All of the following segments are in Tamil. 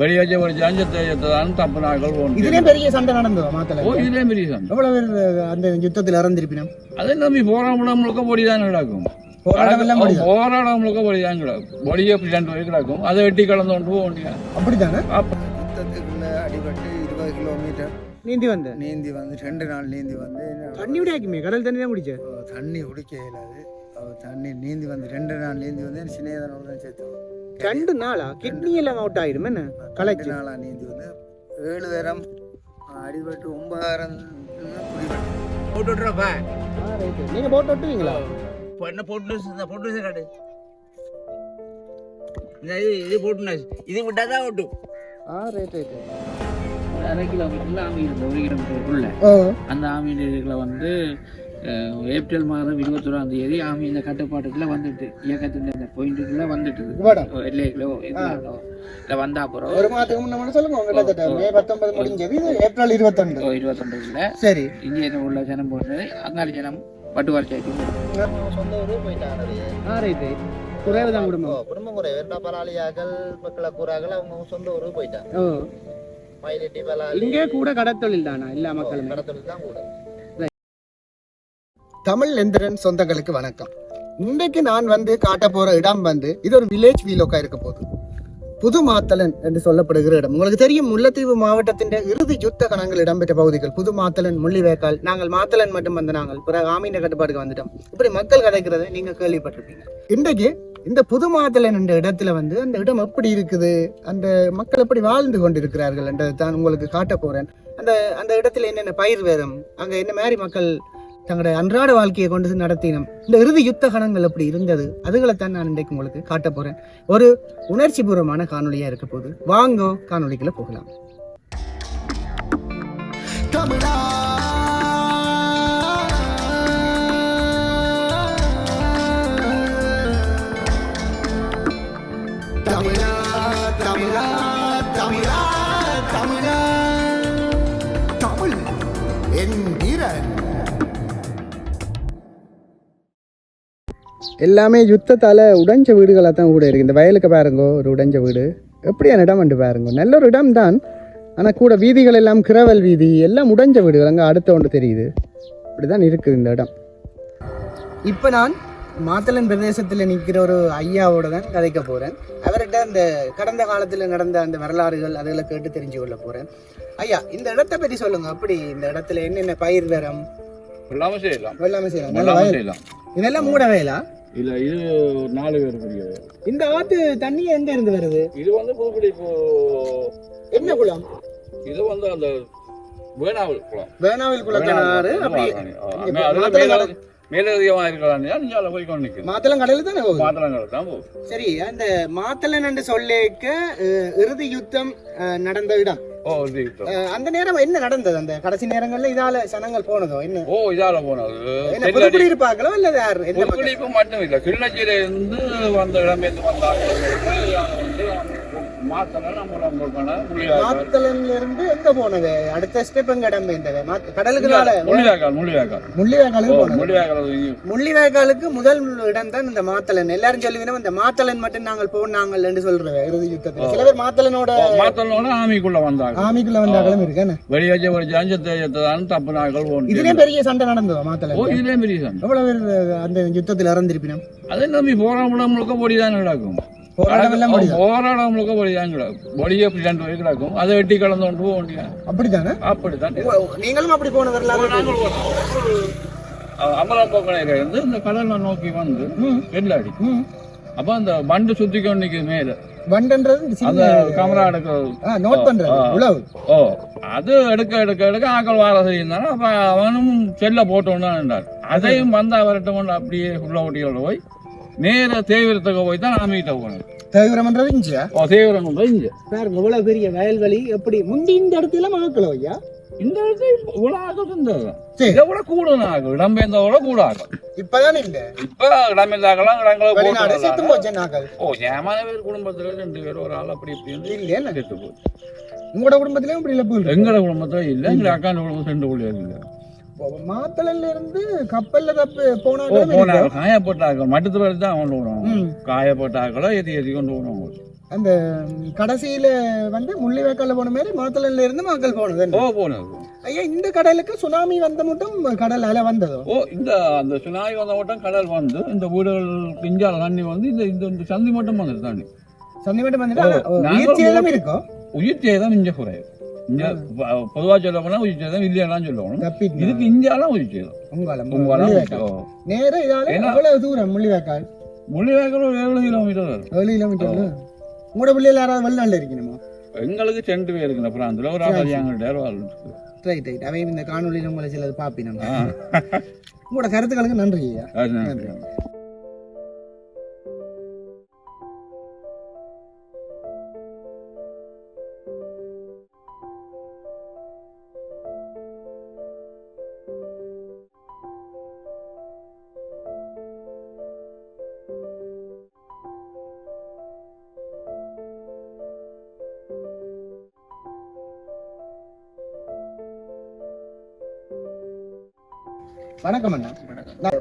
வெளியே ஒரு ஜாஞ்சத்தை தான் தப்பு நாட்கள் இதுலயும் பெரிய சண்டை நடந்ததோ மாத்தல ஓ இதுலேயும் பெரிய சண்டை. எவ்வளவு பேர் அந்த யுத்தத்தில் இறந்திருப்பினும்? அதை நம்பி போராடம் முழுக்க பொடி தான் கிடக்கும். போராட்டம் முழுக்க பொடி தான் கிடக்கும். பொடியை அப்படி ரெண்டு வரை கிடக்கும். அதை வெட்டி கலந்து கொண்டு போக வேண்டிய அப்படித்தானே? யுத்தத்துக்குள்ள அடிபட்டு இருபது கிலோமீட்டர் நீந்தி வந்த? நீந்தி வந்து ரெண்டு நாள் நீந்தி வந்து தண்ணி விடாக்குமே? கடல் தண்ணி தான் குடிச்ச? தண்ணி குடிக்க இயலாது தண்ணி நீந்தி வந்து ரெண்டு நாள் நீந்தி வந்து தான் சேர்த்தோம் ரெண்டு நாளா? கிட்னி எல்லாம் அவுட் ஆயிடும் என்ன? கலைச்சு. நாளாக நீந்தி வந்து? ஏழு தரம் அடிபட்டு ஒன்பதாயிரம் குடிபட்டு. நீங்க போட்டு விட்டுவீங்களா என்ன போட்டு இந்த போட்டு காட்டு. இந்த இது இது போட்டு இது விட்டா தான் ஓட்டும். ஆ ரைட் ரைட் அரை கிலோமீட்டர்ல ஆமி இருக்கு ஒரு கிலோமீட்டருக்குள்ள அந்த ஆமி வந்து ஏப்ரல் மாதம் இருபத்தொராம் தேதி ஆமி இந்த கட்டுப்பாட்டுக்குள்ள வந்துட்டு இயக்கத்தின் இந்த பாயிண்ட்டுக்குள்ள வந்துட்டு இதுலோ இல்லை வந்தா அப்புறம் ஒரு மாதத்துக்கு முன்ன மட்டும் சொல்லுங்க கிட்டத்தட்ட மே பத்தொன்பது முடிஞ்சது இது ஏப்ரல் இருபத்தொன்று சரி. இந்திய உள்ள ஜனம் போடுறது அங்காளி ஜனம் பட்டுவார்ச்சாய்க்கு சொந்த ஊரு போயிட்டாங்க ஆ ரைட் குறைவு தான் குடும்பம் குடும்ப முறை வேண்டா பலாளியாக்கள் மக்களை கூறாக்கள் அவங்க சொந்த ஊருக்கு போயிட்டாங்க. இங்கே கூட கடத்தொழில் தானா? எல்லா மக்களும். கடத்தொழில் தான் கூட. தமிழ் எந்திரன் சொந்தங்களுக்கு வணக்கம். இன்றைக்கு நான் வந்து காட்ட போற இடம் வந்து இது ஒரு வில்லேஜ் வீலோக்கா இருக்க போகுது. புது மாத்தலன் என்று சொல்லப்படுகிற இடம். உங்களுக்கு தெரியும் முல்லைத்தீவு மாவட்டத்தின் இறுதி யுத்த கணங்கள் இடம்பெற்ற பகுதிகள். புது மாத்தலன் முள்ளிவேக்கால் நாங்கள் மாத்தலன் மட்டும் வந்த நாங்கள் பிறகு ஆமீன கட்டுப்பாடுக்கு வந்துட்டோம். இப்படி மக்கள் கிடைக்கிறத நீங்க கேள்விப்பட்டிருப்பீங்க. இன்றைக்கு இந்த புது மாதலன் என்ற இடத்துல வந்து அந்த இடம் எப்படி இருக்குது? அந்த மக்கள் எப்படி வாழ்ந்து கொண்டிருக்கிறார்கள் என்றதை தான் உங்களுக்கு காட்ட போறேன். அந்த அந்த இடத்துல என்னென்ன பயிர் வேறும் அங்க என்ன மாதிரி மக்கள் தங்களுடைய அன்றாட வாழ்க்கையை கொண்டு நடத்தினோம். இந்த இறுதி யுத்த கணங்கள் அப்படி இருந்தது. அதுகளைத்தான் நான் இன்றைக்கு உங்களுக்கு காட்ட போறேன். ஒரு உணர்ச்சி பூர்வமான காணொலியா இருக்க போகுது. வாங்கோ காணொலிகளை போகலாம். எல்லாமே யுத்தத்தால உடைஞ்ச வீடுகளாக தான் கூட இருக்கு. இந்த வயலுக்கு பாருங்கோ ஒரு உடைஞ்ச வீடு. எப்படியான இடம் வந்து பாருங்க. நல்ல ஒரு இடம் தான் ஆனால் கூட வீதிகள் எல்லாம் கிரவல் வீதி எல்லாம் உடைஞ்ச வீடுகள். அங்கே அடுத்த ஒன்று தெரியுது. இப்படி தான் இருக்குது இந்த இடம். இப்போ நான் மாத்தளன் பிரதேசத்தில் நிற்கிற ஒரு ஐயாவோட தான் கதைக்க போகிறேன் அவர்கிட்ட அந்த கடந்த காலத்தில் நடந்த அந்த வரலாறுகள் அதுகளை கேட்டு தெரிஞ்சு கொள்ள போகிறேன் ஐயா இந்த இடத்தை பற்றி சொல்லுங்க. அப்படி இந்த இடத்துல என்னென்ன பயிர் தரம் இல்லாமல் செய்யலாம். எல்லாமே செய்யலாம். இதெல்லாம் மூட வயலா இல்ல இது ஒரு நாலு பேர் பெரிய இந்த ஆத்து தண்ணி எங்க இருந்து வருது? இது வந்து புதுக்குடி இப்போ என்ன குளம்? இது வந்து அந்த வேணாவில் குளம். வேணாவில் அப்படி மாத்தளம் மேல கடல். மேலதிகமாக இருக்கலாம் நீங்க போய் கொண்டு நிற்குது மாத்தளம் கடலுக்கு தானே போகுது? மாத்தளங்கள் தான் போகுது. சரி அந்த மாத்தளன் என்று சொல்லிக்க இறுதி யுத்தம் நடந்த இடம். அந்த நேரம் என்ன நடந்தது? அந்த கடைசி நேரங்கள்ல இதால சனங்கள் போனதோ? என்ன? ஓ இதால போனது. என்ன புதுக்குடி இருப்பாங்களோ இல்ல யார் எந்த மட்டும் இல்ல கிளிநொச்சியில இருந்து வந்த இடமேந்து வந்தாங்க. எங்க போனது அடுத்த ஸ்டெப் எங்க இடம் முள்ளிவாய்க்கால் முள்ளிவாய்க்கால் முள்ளிவாய்க்காலுக்கு ஓ போனது. முள்ளிவாய்க்கால் இது- முள்ளிவாய்க்காலுக்கு முதல் இடம் தான் இந்த மாத்தளன் எல்லாரும் சொல்லுவீங்க இந்த மாத்தளன் மட்டும் நாங்கள் போனாங்கள் என்று சொல்றேன் இறுதி யுத்தத்துல. சில பேர் மாத்தளனோட மாத்தளம்னா ஆமிக்குள்ள வந்தாங்க ஆமிக்குள்ள வந்தாக்களும் இருக்கு வெளியே ஒரு ஜாஞ்சத்தை தான் தப்பு நாட்கள் இதுலயும் பெரிய சண்டை நடந்ததோ ஓ மாத்தளன் இதுலயே பெரிய சண்டை. எவ்வளவு பேர் அந்த யுத்தத்தில் இறந்திருப்பினோம்? அதை நம்பி போராடம் முழுக்க பொடி தான் கிடக்கும் தான் கிடக்கும் பொடியே அப்படி ரெண்டு வரை கிடக்கும். அதை வெட்டி கலந்து கொண்டு போக வேண்டிய அப்படித்தானே? அப்படித்தான். உ- நீங்களும் அப்படி போன வரலாறு நாங்கள் அமலாப்போக்கணையில இருந்து இந்த கடலை நோக்கி வந்து வெள்ளாடி. அப்ப அந்த பண்டு சுத்திக்கொண்டு நிக்குது மேல. வண்டன்றது அந்த கமரா நோட் பண்றது. உழவு. ஓ அது எடுக்க எடுக்க எடுக்க ஆக்கள் வார செய்யுந்தானே அப்ப அவனும் செல்ல போட்டோன்னு தான் இருந்தார் அதையும் வந்து அவர்கிட்ட கொண்டு அப்படியே உள்ள ஓட்டியோட போய் நேர தேவிரத்துக்கு போய் தான் போனோம் தேவிரம்ன்றது இஞ்சியா ஓ தேவிரம் கொண்டு போய் இங்க பாருங்க இவ்வளவு பெரிய வயல்வெளி எப்படி முந்தி இந்த இடத்துல மகக்கல ஐயா? இந்த இடத்துல இவ்வளவு ஆக்கள் இருந்தது சரி. இதை விட கூடுதல் ஆகும். இடம்பெயர்ந்ததை கூட கூட ஆகும் இப்பதானே இந்த இப்ப இடம்பெயர்ந்தாக்கலாம் இடங்களை செத்து போச்சு ஓ ஏமான பேர் குடும்பத்துல ரெண்டு பேர் ஒரு ஆள் அப்படி இப்படி இல்லையா செத்து போச்சு. உங்களோட குடும்பத்திலயும் இப்படி இழப்பு இருக்கு. எங்கட குடும்பத்துல இல்ல எங்க அக்கா குடும்பம் ரெண்டு பிள்ளைகள் இல்ல. மாத்தளன்ல இருந்து கப்பல்ல தப்பு போனாங்க. போனாங்க காயப்பட்டாக்கள் மட்டுத்துல தான் கொண்டு போனோம் ம். காயப்பட்டாக்களோ எதி எதி கொண்டு போனோம் அந்த கடைசியில வந்து முள்ளிவாய்க்கால போன மாதிரி மாத்தளன்ல இருந்து மக்கள் போனது ஓ போனது. ஐயா இந்த கடலுக்கு சுனாமி வந்த மட்டும் கடல் அலை வந்ததோ? ஓ இந்த அந்த சுனாமி வந்த மட்டும் கடல் வந்து இந்த வீடுகள் பிஞ்சால தண்ணி வந்து இந்த இந்த சந்தி மட்டும் வந்துட்டு தண்ணி. சந்தி மட்டும் வந்துட்டு? உயிர் சேதம் இருக்கும் உயிர் சேதம் இங்க குறையும் இங்க ப- பொதுவா சொல்ல போனா உயிர் சேதம் இல்லையாலாம் சொல்லணும். தப்பிட்டு இதுக்கு இந்தியாலாம் உயிர் சேதம். உங்காலம் உங்களாம் முள்ளிவாய்க்கால் நேரா இதால எவ்வளவு தூரம் முள்ளிவாய்க்கால் முள்ளிவாய்க்கால் ஒரு ஏழு கிலோமீட்டர் வரும். ஏழு கிலோமீட்டர் உங்களோட பிள்ளைகள் யாராவது வெளிநாட்டில் இருக்கணுமா? எங்களுக்கு ரெண்டு பேர் இருக்குங்க பிராந்தில் ஒரு வாழ்ந்துருக்கு ரைட் ரைட் அவையும் இந்த காணொலியில் உங்களை சிலது பார்ப்பினாங்க ஆ. உங்களோட கருத்துக்களுக்கு நன்றி ஐயா. வணக்கம் அண்ணா.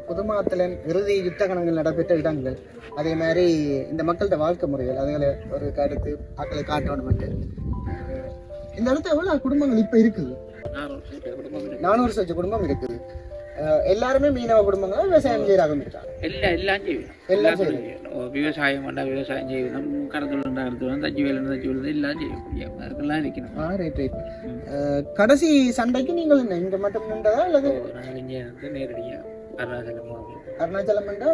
புதுமாத்தலன் இறுதி யுத்த கணங்கள் நடைபெற்ற இடங்கள். அதே மாதிரி இந்த மக்கள்கிட்ட வாழ்க்கை முறைகள் அதுகளை ஒரு கருத்து மக்களை காட்டணும் இந்த இடத்துல எவ்வளவு குடும்பங்கள் இப்ப இருக்குது? நானூறு சச்ச குடும்பம் இருக்குது. எல்லாருமே மீனவ குடும்பங்களா விவசாயம் செய்யறாங்க எல்லாம் எல்லாம் விவசாயம் பண்ணா விவசாயம் செய்யணும் கடத்தல் இருந்தா கடத்தல் தச்சு வேலை தச்சு வேலை எல்லாம் செய்யணும் அதுக்கெல்லாம் இருக்கணும் ஆ ரைட் ரைட் கடைசி சண்டைக்கு நீங்கள் என்ன இங்க மட்டும் நின்றதா அல்லது நாங்கள் இங்கே வந்து நேரடியாக அருணாச்சலம். அருணாச்சலம் என்றா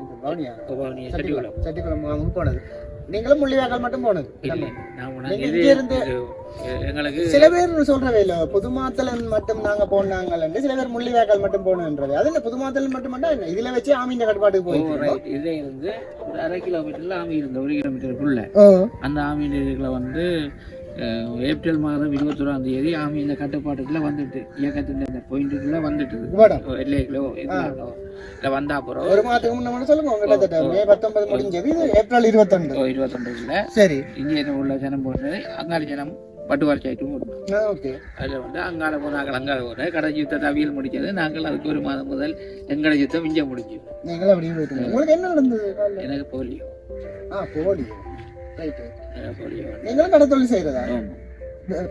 இது பவனியா பவானி சட்டிக்குளம் போனது நீங்களும் முள்ளிவாய்க்கால் மட்டும் போனது. இருந்து- சில பேர் சொல்றவே இல்ல. புதுமாத்தலன் மட்டும் நாங்க போனாங்கன்னு சில பேர் முள்ளிவாய்க்கால் மட்டும் போனன்றது அது இல்ல புதுமாத்தலன் மட்டும் மட்டும் இதுல வச்சு ஆமீன் கட்டுப்பாட்டுக்கு ரைட். இதே இருந்து ஒரு அரை கிலோமீட்டர்ல ஆமி இருந்த ஒரு கிலோமீட்டருக்குள்ள அந்த ஆமி இதுல வந்து ஏப்ரல் மாதம் இருபத்தொராம் தேதி ஆமி இந்த கட்டுப்பாட்டுக்குள்ள வந்துட்டு இயக்கத்தின் இந்த பாயிண்ட்டுக்குள்ள வந்துட்டு இதுல இல்ல வந்தா அப்புறம் ஒரு மாதத்துக்கு முன்ன சொல்லுங்க மே பத்தொன்பது முடிஞ்சது ஏப்ரல் இருபத்தொன்று ஓ, இருபத்தொன்பதுல சரி. இந்திய உள்ள ஜனம் போடுறது அங்காளி ஜனம் பட்டுவார்ச்சி ஆயிட்டும் போடுறோம் ஓகே. அதில் வந்து அங்கால போனாங்க அங்கால போன கடைசி யுத்தத்தை அவியல் முடிச்சது. நாங்கள் அதுக்கு ஒரு மாதம் முதல் எங்களை யுத்தம் இங்கே முடிஞ்சு நீங்களும் அப்படியே போயிட்டு உங்களுக்கு என்ன நடந்தது? எனக்கு போலியோ. ஆ போடி ரைட் எனக்கு போலியோ நீங்களும் கடை தொழில் செய்யறதா? ஆமாம்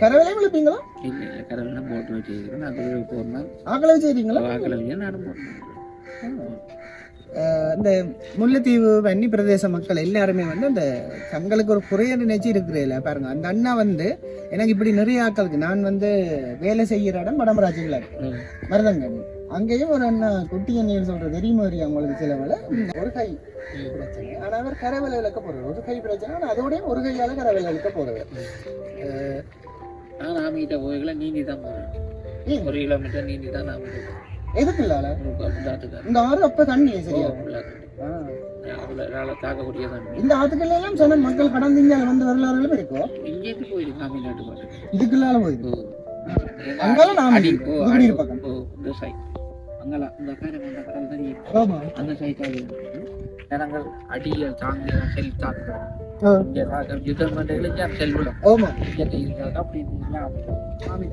கரவேலையும் விழுப்பீங்களா? இல்லை இல்லை கடவுள்லாம் போட்டு நான் தொழில் போடணும் ஆக்களை செய்றீங்களா? வாக்கில் வச்சு நானும் போடணும் இந்த முல்லைத்தீவு வன்னி பிரதேச மக்கள் எல்லாருமே வந்து அந்த தங்களுக்கு ஒரு குறைய நினைச்சு இருக்கிறதில்ல பாருங்க. அந்த அண்ணா வந்து எனக்கு இப்படி நிறைய ஆட்களுக்கு நான் வந்து வேலை செய்யற இடம் வடமராஜில் ம். மருதங்கன். அங்கேயும் ஒரு அண்ணா குட்டி அண்ணின்னு சொல்றது தெரியுமா தெரியும் அவங்களுக்கு சில வேலை ஒரு கை. பிரச்சனை ஆனா அவர் கரவேலை இழக்க போறது. ஒரு கை பிரச்சனை ஆனா அதோடய ஒரு கையால கரவேலை இழக்க போறது. நான் ஆமிகிட்ட போய்களை நீந்தி தான் போகிறேன் ஏன்? ஒரு கிலோமீட்டர் நீந்தி தான் நான் எதுக்கு இல்லால இந்த ஆறு அப்ப தண்ணி சரியா? தாக்கக்கூடிய தான் இந்த ஆத்துக்கள் எல்லாம் சொன்ன மக்கள் கடந்து இங்கே வந்து வரலாறுகளும் இருக்கும் இங்கேருந்து போயிருக்கு ஆமி நாட்டு பாட்டு இதுக்குள்ளால போயிருக்கு. அங்கால நாம அடி பக்கம். சைட் அங்கெல்லாம் இந்த கடல் அந்த கடல். ஆமா அந்த சைட்டாக ஜனங்கள் அடியில் தாங்க செல் தாக்குறோம் ஆ. இங்கே தாக்க யுத்தம் பண்ணுறதுல இங்கே செல்விடும் ஆமா இயற்கை இருந்தால் அப்படி இருந்துச்சுன்னா ஆமி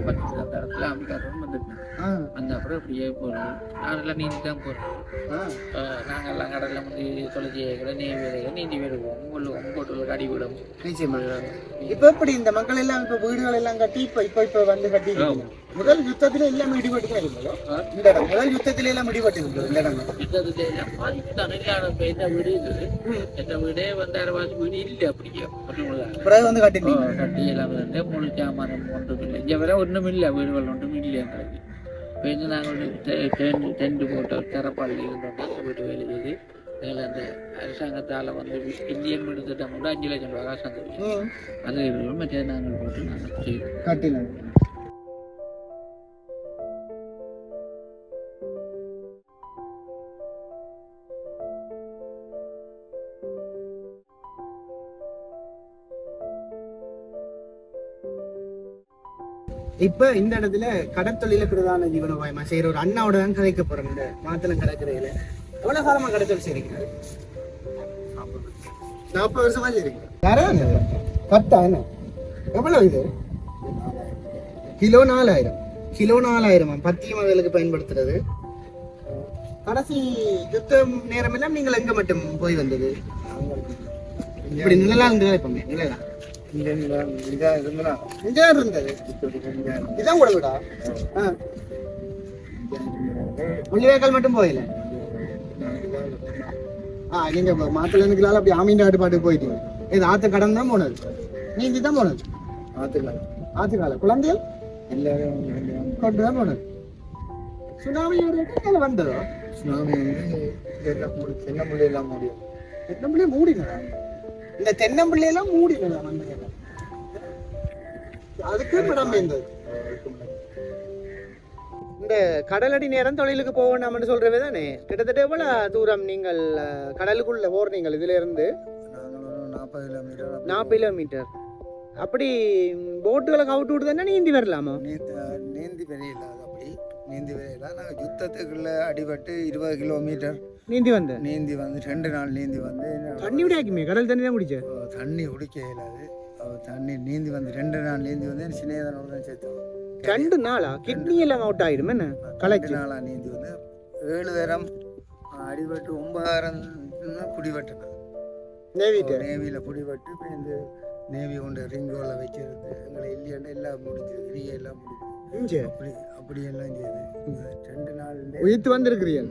பக்கத்தில் அந்த இடத்துல ஆமிக்காரரும் வந்துட்டு ஆ, அந்த அப்புறம் அப்படியே போகிறோம் நானெல்லாம் நீந்தி தான் போகிறோம். நாங்கள்லாம் கடலில் வந்து தொலைச்சிகளை நீந்தி வேலைகள் நீந்தி விடுவோம் கொள்ளுவோம் போட்டு அடி விடும் நிச்சயமா. இப்ப எப்படி இந்த மக்கள் எல்லாம் இப்ப வீடுகள் எல்லாம் கட்டி இப்ப இப்ப இப்ப வந்து கட்டி. முதல் யுத்தத்துல எல்லாம் இடிபட்டு இருந்ததோ இந்த இடம் முதல் யுத்தத்துல எல்லாம் இடிபட்டு இருந்தது இந்த இடம். யுத்தத்துல எல்லாம் பாதிப்பு தானே இல்லாத இப்ப எந்த வீடு இருக்குது எந்த வீடே வந்து அரைவாசி வீடு இல்லை அப்படியே. ஒன்றும் பிறகு வந்து கட்டிருந்தீங்க கட்டி எல்லாம் முழு சாமானம் ஒன்றும் இல்லை இங்கே வர ஒன்றும் இல்லை வீடுகள் ஒன்றும் இல்லை எங்களுக்கு இப்போ வந்து நாங்கள் டென்ட் டென்ட் போட்டு தரப்பாளில் இருந்தோம் வீட்டு வேலை செய்து எங்களை அந்த அரசாங்கத்தால் வந்து இந்தியன் வீடு திட்டம் கூட அஞ்சு லட்சம் ரூபா காசு தந்தது ம், அது மற்ற நாங்கள் போட்டு நாங்கள் செய்தோம் இப்ப இந்த இடத்துல கடற்தொழில பிரதான ஜீவனோபாயமா செய்யற ஒரு அண்ணாவோட தான் கதைக்க போறோம் இந்த மாத்தளம் கடற்கரையில. எவ்வளவு காலமா கடற்தொழில் செய்றீங்க? நாற்பது வருஷமா செய்றீங்க. யாராவது கட்டா என்ன? எவ்வளவு இது? கிலோ நாலாயிரம். கிலோ நாலாயிரமா? பத்திய மகளுக்கு பயன்படுத்துறது. கடைசி யுத்த நேரம் எல்லாம் நீங்கள் எங்க மட்டும் போய் வந்தது? இப்படி நிழலா இருந்ததா இப்ப. நிழலா? இங்க இங்க இதா இருந்தா இங்கே இருந்தது. இதான் கூட விடா முள்ளிவேக்கால் மட்டும் போயில ஆ நீங்க மாத்துல நிக்கலால அப்படி ஆமீன் ஆட்டுப்பாட்டு போயிட்டீங்க இது ஆத்து கடன் தான் போனது. நீந்தி தான் போனது. ஆத்துக்கால ஆத்துக்கால குழந்தைகள்? எல்லாரும் கொண்டு தான் போனது. சுனாமி ஒரு வந்ததோ? சுனாமி வந்து சின்ன முள்ளையெல்லாம் முடியும் தென்னம்பிள்ளையே மூடினதா? இந்த தென்னம்பிள்ளையெல்லாம் மூடினதா மண்டையில? அதுக்கு படம் இந்த கடலடி நேரம் தொழிலுக்கு போகணும்னு சொல்றவே தானே? கிட்டத்தட்ட எவ்வளவு தூரம் நீங்கள் கடலுக்குள்ள போறீங்கள் இதுல இருந்து நாற்பது கிலோமீட்டர். நாற்பது கிலோமீட்டர் அப்படி போட்டுகளை கவுட்டு விட்டு தானே நீந்தி வரலாமா? நீந்த நீந்தி வரையில? அப்படி நீந்தி வரையில? நாங்கள் யுத்தத்துக்குள்ள அடிபட்டு இருபது கிலோமீட்டர். நீந்தி வந்த? நீந்தி வந்து ரெண்டு நாள் நீந்தி வந்து தண்ணி விடாக்குமே? கடல் தண்ணி தான் குடிச்ச? அஹ் தண்ணி குடிக்க இயலாது தண்ணி நீந்தி வந்து ரெண்டு நாள் நீந்தி வந்து சின்னதனோட தான் சேர்த்தோம் ரெண்டு நாளா? கிட்னி எல்லாம் அவுட் ஆயிடும் என்ன? களைச்சு. நாளா நீந்தி வந்து ஏழு தரம் அடிபட்டு ஒன்பதாயிரம் குடிபட்டு நேவிட்டு நேவியில் குடிபட்டு இப்போ இந்த நேவி கொண்டு ரிங்கோல வச்சிருந்து எங்களை இல்லையாண்டு எல்லாம் முடிஞ்சு கிரியை எல்லாம் முடிஞ்சு அப்படி அப்படி எல்லாம் செய்யுது ரெண்டு நாள்ல உயிர்த்து வந்திருக்கிறீர்கள்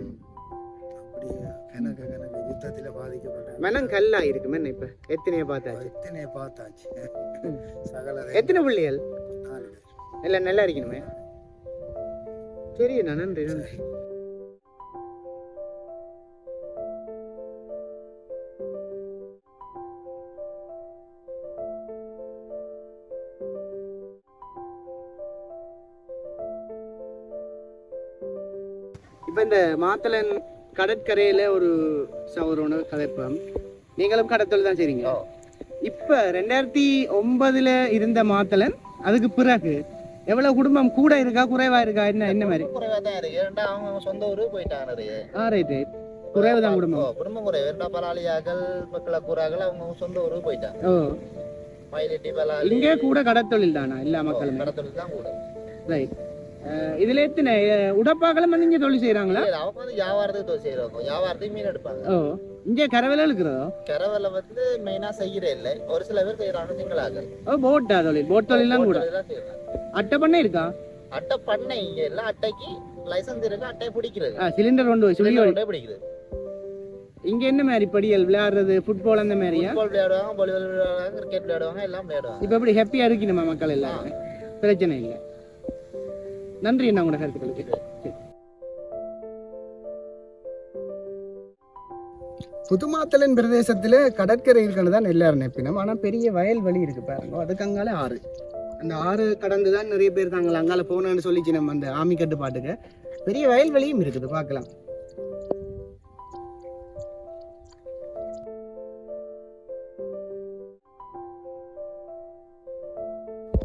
அப்படி கணக்கு கணக்கு யுத்தத்தில் பாதிக்கப்பட்ட மனம் கல்லா இருக்கு என்ன இப்ப. எத்தனைய பார்த்தாச்சு. எத்தனை பார்த்தாச்சு. சகல எத்தனை பிள்ளைகள்? நாலு பேர் எல்லாம் நல்லா இருக்கணுமே. சரி நன்றி நன்றி. இப்ப இந்த மாத்தளன் கடற்கரையில ஒரு சவரோன கதைப்பம். நீங்களும் கடத்தல் தான் செய்றீங்க. இப்ப ரெண்டாயிரத்தி ஒன்பதுல இருந்த மாத்தளன் அதுக்கு பிறகு எவ்வளவு குடும்பம் கூட இருக்கா குறைவா இருக்கா என்ன என்ன மாதிரி? குறைவா தான் இருக்கு. ஏன்டா அவங்க சொந்த ஊரு போயிட்டாங்க ஆ ரைட்டு குறைவு தான் குடும்பம். குடும்பம் குறைவு. ஏன்டா பலாலியாக்கள் மக்கள கூறாக்கள் அவங்க சொந்த ஊருக்கு போயிட்டாங்க. ஓ. மயிலட்டி பலாலி இங்கே கூட கடத்தொழில் தானா? எல்லா மக்களுமே. கடத்தொழில் தான் கூட. ரைட் இதுல எத்தனை அஹ், உடப்பாக்களும் வந்து இங்க தொழில் செய்யறாங்களா அவங்க வந்து வியாபாரத்துக்கு தொழில் செய்யறவங்க வியாபாரத்துக்கு மீன் எடுப்பாங்க. ஓ இங்க கரவேல இருக்கிறதோ கரவலை வந்து மெயினா செய்யறே இல்லை. ஒரு சில பேர் செய்யறாங்க சிங்களாக்கள் ஓ போட்டா தொழில் போட் தொழிலாம் கூட. செய்யறாங்க அட்டை பண்ணை இருக்கா? அட்டை பண்ணை இங்க இல்ல அட்டைக்கு லைசன்ஸ் இருக்கு அட்டையை பிடிக்கிறது. சிலிண்டர் கொண்டு சொல்லி அட்டையை பிடிக்கிறது. இங்க என்ன மாதிரி படியல் விளையாடுறது ஃபுட்பால் அந்த மாதிரியா? ஃபுட்பால் விளையாடுவாங்க வாலிபால் விளையாடுவாங்க கிரிக்கெட் விளையாடுவாங்க எல்லாம் விளையாடுவாங்க. இப்ப எப்படி ஹாப்பியா இருக்கணுமா மக்கள் எல்லாருமே? பிரச்சனை இல்லை. நன்றி என்ன உங்களோட கருத்துக்களுக்கு. புதுமாத்தலன் பிரதேசத்துல கடற்கரை இருக்குன்னு தான் எல்லாரும் நினைப்பினோம். ஆனா பெரிய வயல்வெளி இருக்கு பாருங்க. அதுக்கு அங்கால ஆறு. அந்த ஆறு கடந்து தான் நிறைய பேர் தாங்களா அங்கால போனோன்னு சொல்லிச்சு நம்ம அந்த ஆமி கட்டுப்பாட்டுக்கு பெரிய வயல்வெளியும் இருக்குது பார்க்கலாம்.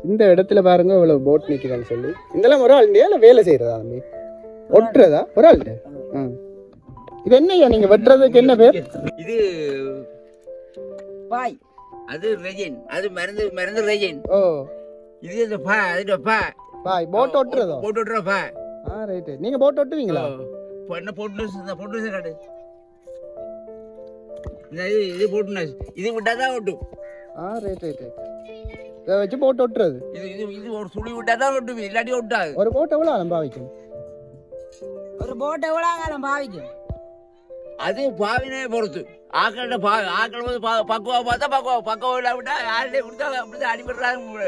இந்த இடத்துல பாருங்க இவ்வளவு போட் நிக்குதான்னு சொல்லி. இதெல்லாம் ஒரு ஆள் இல்ல வேலை செய்யறதா தம்பி ஒட்டுறதா? ஒரு ஆள் இது என்னய்யா நீங்க வெட்டுறதுக்கு என்ன பேர்? இது பாய். அது ரெஜின் அது மருந்து மருந்து ரெஜின் ஓ. இது இந்த பா அது பா. பாய் போட் ஒட்டுறதோ? போட்டு விட்டுற பா. ஆ ரைட்டு நீங்க போட் ஒட்டுவீங்களா? பொண்ணை போட்டு இந்த போட்டு இந்த இது இது போட்டு இது விட்டாதான் ஒட்டும் ஆ ரைட் ரைட் ரைட் இதை வச்சு போட் ஒட்டுறது. இது இது இது ஒரு சுழி விட்டாதான் ஒட்டும் இல்லாட்டி ஒட்டாது. ஒரு போட் எவ்வளோ அலம்பா வைக்கும் ஒரு போட் எவ்வளோ காலம் பாவிக்கும்? அது பாவினே பொறுத்து. ஆக்கள்கிட்ட பா ஆக்கள் வந்து பா பக்குவா பார்த்தா பக்குவா பக்குவம் இல்லாவிட்டா யார்கிட்ட கொடுத்தா அப்படிதான் அடிபடுறாங்க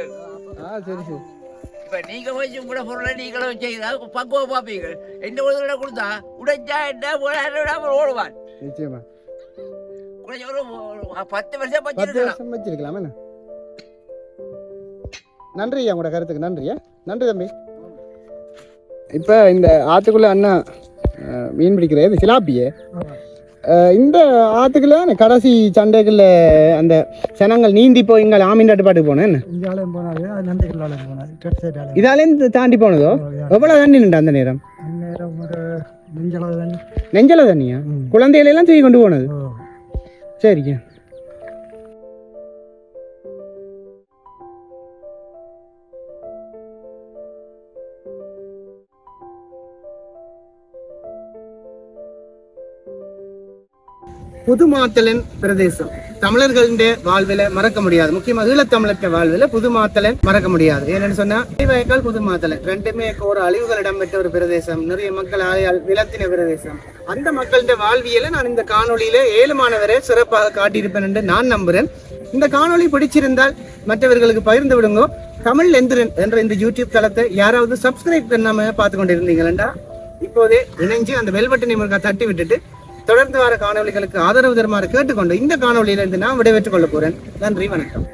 ஆ சரி சரி. இப்ப நீங்க வச்சு உங்களோட பொருளை நீங்களும் செய்தா பக்குவா பார்ப்பீங்க எந்த ஒரு கொடுத்தா உடைச்சா என்ன விடாம ஓடுவான். நிச்சயமா. குறைஞ்ச ஒரு ஒரு பத்து வருஷம் பத்து வச்சிருக்கலாம். வருஷம் வச்சிருக்கலாம் என்ன? நன்றி ஐயா உங்களோட கருத்துக்கு நன்றியா நன்றி தம்பி. இப்போ இந்த ஆற்றுக்குள்ள அண்ணா மீன் பிடிக்கிற இது சிலாப்பியே. இந்த ஆற்றுக்குள்ள கடைசி சண்டைக்குள்ள அந்த சனங்கள் நீந்தி போய் இங்கே ஆமீன் பாட்டுக்கு போனேன் இதாலே தாண்டி போனதோ? எவ்வளோ தண்ணி நின்று அந்த நேரம்? நெஞ்சல தண்ணியா? குழந்தைகளை எல்லாம் தூக்கி கொண்டு போனது? சரிங்க. புதுமாத்தலன் பிரதேசம். தமிழர்களின் வாழ்வில மறக்க முடியாது. முக்கியமா ஈழத்தமிழற்ற வாழ்வில புதுமாத்தலன் மறக்க முடியாது. ஏன்னு சொன்னா வயக்கால் புதுமாத்தலன். ரெண்டுமே ஒரு அழிவுகள் இடம்பெற்ற ஒரு பிரதேசம். நிறைய மக்கள் ஆலையால் விளத்தின பிரதேசம். அந்த மக்களின் வாழ்வியலை நான் இந்த காணொலியில ஏழு மாணவரை சிறப்பாக காட்டியிருப்பேன் என்று நான் நம்புறேன். இந்த காணொலி பிடிச்சிருந்தால் மற்றவர்களுக்கு பகிர்ந்து விடுங்க. தமிழ் எந்திரன் என்ற இந்த யூடியூப் தளத்தை யாராவது சப்ஸ்கிரைப் பண்ணாம பார்த்து கொண்டிருந்தீங்களா? இப்போதே இணைஞ்சு அந்த வெல்பட்டனை முருகா தட்டி விட்டுட்டு தொடர்ந்து வர காணொளிகளுக்கு ஆதரவு தருமாறு கேட்டுக்கொண்டு இந்த காணொளியிலிருந்து நான் விடைபெற்றுக் கொள்ள போறேன். நன்றி வணக்கம்.